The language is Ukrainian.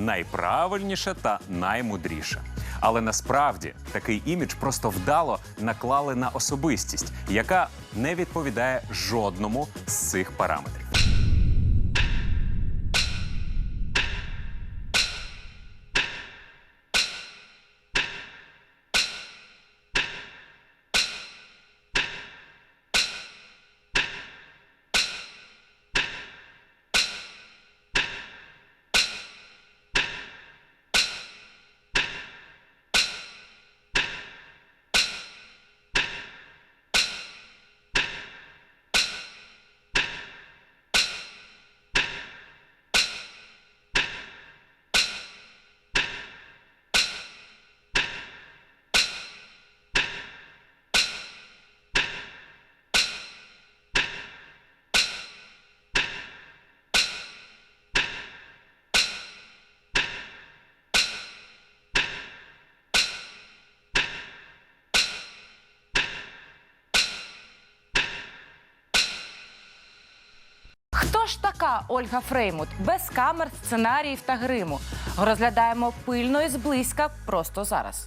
найправильніше та наймудріше. Але насправді такий імідж просто вдало наклали на особистість, яка не відповідає жодному з цих параметрів. Ж така Ольга Фреймут? Без камер, сценаріїв та гриму. Розглядаємо пильно і зблизька просто зараз.